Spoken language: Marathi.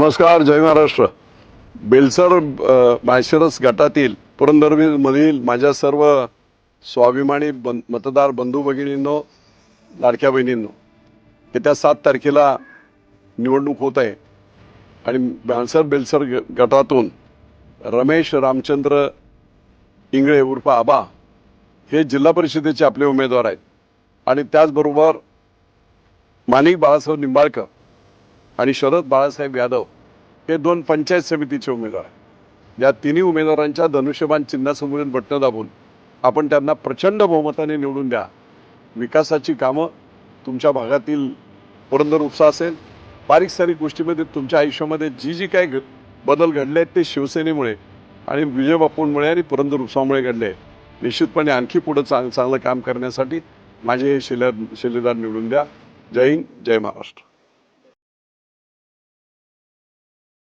नमस्कार जय महाराष्ट्र. बेलसर अ, गटातील पुरंदरमधील माझ्या सर्व स्वाभिमानी बन मतदार बंधू भगिनींनो लाडक्या बहिणींनो येत्या सात तारखेला निवडणूक होत आहे. आणि बॅन्सर बेलसर ग- गटातून रमेश रामचंद्र इंगळे उर्फ आबा हे जिल्हा परिषदेचे आपले उमेदवार आहेत. आणि त्याचबरोबर माणिक बाळासाहेब निंबाळकर आणि शरद बाळासाहेब यादव हे दोन पंचायत समितीचे उमेदवार आहेत. या तिन्ही उमेदवारांच्या धनुष्यबाण चिन्हासमोरील बटणं दाबून आपण त्यांना प्रचंड बहुमताने निवडून द्या. विकासाची कामं तुमच्या भागातील पुरंदर उपसा असेल. बारीक सारीक गोष्टीमध्ये तुमच्या आयुष्यामध्ये जी जी काय घ- बदल घडले आहेत ते शिवसेनेमुळे आणि विजय बापूंमुळे आणि पुरंदर उपसामुळे घडले निश्चितपणे आणखी पुढं चांग चांगलं काम करण्यासाठी माझे हे शिले शिलेदार निवडून द्या. जय हिंद जय महाराष्ट्र.